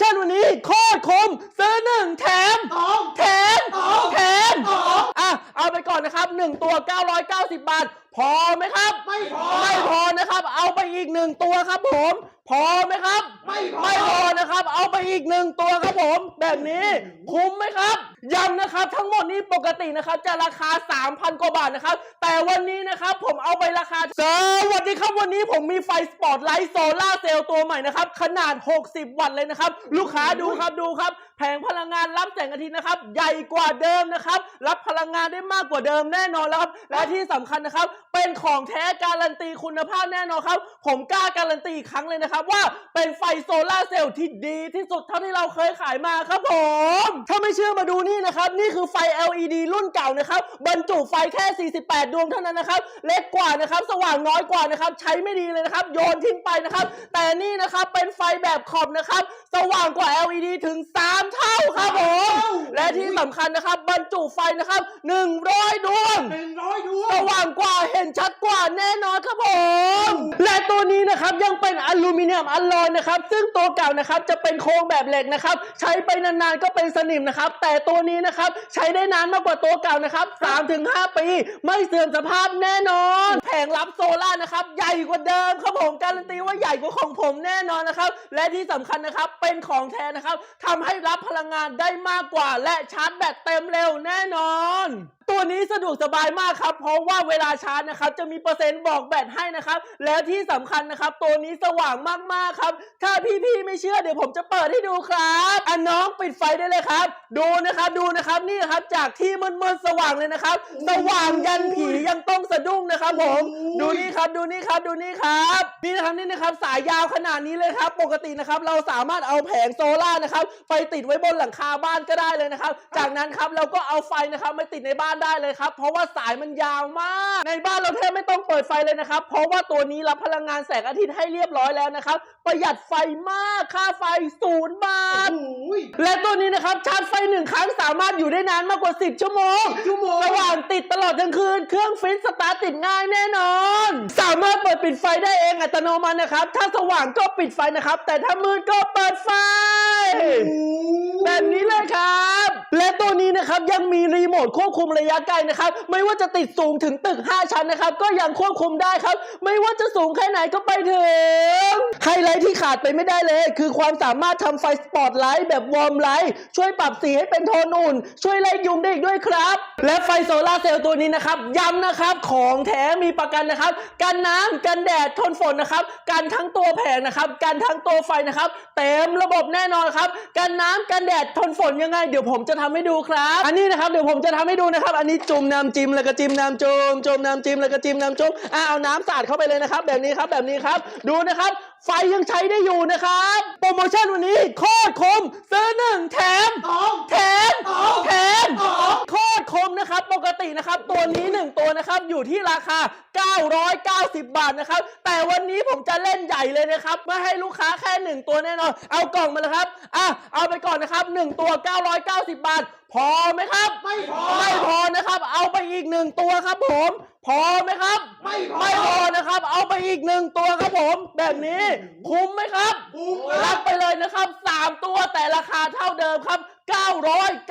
ชั่นวันนี้โคตรคุ้มซื้อหนึ่งแถมสองแถมสองแถมสองอะเอาไปก่อนนะครับหนึ่งตัว 990 บาท พอไหมครับ ไม่พอ ไม่พอนะครับ เอาไปอีกหนึ่งตัวครับผม พอไหมครับ ไม่พอ ไม่พอนะครับ เอาไปอีกหนึ่งตัวครับผม แบบนี้คุ้มไหมครับ ย้ำนะครับทั้งหมดนี้ปกตินะครับจะราคา 3,000 กว่าบาทนะครับ แต่วันนี้นะครับผมเอาไปราคาสวัสดีครับวันนี้ผมมีไฟสปอตไลท์โซล่าเซลล์ตัวใหม่นะครับ ขนาด 60 วัตต์เลยนะครับ ลูกค้าดูครับดูครับ แผงพลังงานรับแสงอาทิตย์นะครับ ใหญ่กว่าเดิมนะครับ รับพลังงานได้มากกว่าเดิมแน่นอนแล้วครับ และที่สำคัญนะครับ เป็นของแท้การันตีคุณภาพแน่นอนครับ ผมกล้าการันตีอีกครั้งเลยนะครับว่าเป็นไฟโซล่าเซลล์ที่ดีที่สุดเท่าที่เราเคยขายมาครับผม ถ้าไม่เชื่อมาดูนี่นะครับนี่คือไฟ LED รุ่นเก่านะครับบรรจุไฟแค่ 48 ดวงเท่านั้นนะครับเล็กกว่านะครับสว่างน้อยกว่านะครับใช้ไม่ดีเลยนะครับโยนทิ้งไปนะครับแต่นี่นะครับเป็นไฟแบบขอบนะครับสว่างกว่า LED ถึง 3 เท่าครับผม ที่สำคัญนะครับ บรรจุไฟนะครับ 100 ดวง หนึ่งร้อยดวสง ว่างกว่าเห็นชัดกว่าแน่นอนครับผม และตัวนี้นะครับยังเป็นอลูมิเนียมอลลอยนะครับ ซึ่งตัวเก่านะครับจะเป็นโครงแบบเหล็กนะครับ ใช้ไปนานๆก็เป็นสนิมนะครับ แต่ตัวนี้นะครับใช้ได้นานมากกว่าตัวเก่านะครับ 3-5 ปี ไม่เสื่อมสภาพแน่นอน แผงรับโซล่านะครับใหญ่กว่าเดิมครับผมการันตีว่าใหญ่กว่าของผมแน่นอนนะครับ และที่สำคัญนะครับเป็นของแท้นะครับทำให้รับพลังงานได้มากกว่าและชาร์จแบตเต็มเร็วแน่นอน ตัวนี้สะดวกสบายมากครับ เพราะว่าเวลาชาร์จนะครับจะมีเปอร์เซ็นต์บอกแบตให้นะครับ แล้วที่สำคัญนะครับ ตัวนี้สว่างมากๆครับ ถ้าพี่ๆไม่เชื่อเดี๋ยวผมจะเปิดให้ดูครับอะน้องปิดไฟได้เลยครับ ดูนะครับดูนะครับนี่ครับจากที่มืดๆสว่างเลยนะครับ สว่างยันผียังต้องสะดุ้งนะครับผมดูนี่ครับดูนี่ครับดูนี่ครับนี่นะครับนี่นะครับสายยาวขนาดนี้เลยครับ ปกตินะครับเราสามารถเอาแผงโซล่านะครับไปติดไว้บนหลังคาบ้านก็ได้เลยนะครับ จากนั้นครับเราก็เอาไฟนะครับมาติดในบ้านได้เลยครับ เพราะว่าสายมันยาวมาก ในบ้านเราแทบไม่ต้องเปิดไฟเลยนะครับ เพราะว่าตัวนี้รับพลังงานแสงอาทิตย์ให้เรียบร้อยแล้วนะครับ ประหยัดไฟมาก ค่าไฟศูนย์บาทโอ้ยและตัวนี้นะครับชาร์จไฟหนึ่งครั้งสามารถอยู่ได้นานมากกว่า 10 ชั่วโมง ชั่วโมงสว่างติดตลอดทั้งคืน เครื่องฟิตสตาร์ทติดง่ายแน่นอน สามารถเปิดปิดไฟได้เองอัตโนมัตินะครับ ถ้าสว่างก็ปิดไฟนะครับ แต่ถ้ามืดก็เปิดไฟ แบบนี้เลยครับ และตัวนี้นะครับยังมีรีโมทควบคุมระยะไกลนะครับ ไม่ว่าจะติดสูงถึงตึก 5 ชั้นนะครับ ก็ยังควบคุมได้ครับ ไม่ว่าจะสูงแค่ไหนก็ไปถึง ไฮไลท์ที่ขาดไปไม่ได้เลย คือความสามารถทำไฟสปอตไลท์แบบวอร์มไลท์ช่วยปรับสีให้เป็นโทนอุ่น ช่วยไล่ยุงได้อีกด้วยครับ และไฟโซลาร์เซลล์ตัวนี้นะครับย้ำนะครับของแท้มีประกันนะครับ กันน้ำกันแดดทนฝนนะครับ กันทั้งตัวแผงนะครับ กันทั้งตัวไฟนะครับ เต็มระบบแน่นอนครับ กันน้ำกันแดดทนฝนยังไง เดี๋ยวผมจะทำให้ดูครับ อันนี้นะครับเดี๋ยวผมจะทำให้ดูนะครับ อันนี้จุ่มน้ำจิ้มแล้วก็จิ้มน้ำจุ่มจุ่มน้ำจิ้มแล้วก็จิ้มน้ำจุ่มอะเอาน้ำสาดเข้าไปเลยนะครับ แบบนี้ครับแบบนี้ครับ ดูนะครับ ไฟยังใช้ได้อยู่นะครับ โปรโมชั่นวันนี้โคตรคุ้มซื้อหนึ่งแถมสองแถมอ๋อแถมอ๋อโคตรคมนะครับ ปกตินะครับ ตัวนี้ 1 ตัวนะครับ อยู่ที่ราคา 990 บาทนะครับ แต่วันนี้ผมจะเล่นใหญ่เลยนะครับ ไม่ให้ลูกค้าแค่ 1 ตัวแน่นอน เอากล่องมาเลยครับ อะ เอาไปก่อนนะครับ 1 ตัว 990 บาท พอไหมครับ ไม่พอ ไม่พอนะครับ เอาไปอีก 1 ตัวครับผม พอไหมครับ ไม่พอ ไม่พอนะครับ เอาไปอีก1ตัวครับผม แบบนี้คุ้มไหมครับคุ้มครัรับบไปเลยนะครับ 3 ตัวแต่ราคาเท่าเดิมครับ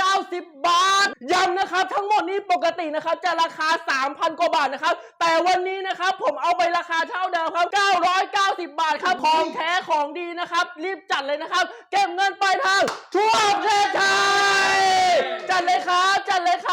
990 บาทย้ำนะครับ ทั้งหมดนี้ปกตินะครับ จะราคา 3,000 กว่าบาทนะครับ แต่วันนี้นะครับ ผมเอาไปราคาเท่าเดิมครับ 990 บาทครับของแท้ของดีนะครับ รีบจัดเลยนะครับ เก็บเงินปลายทางทั่วประเทศไทยจัดเลยครับ จัดเลยค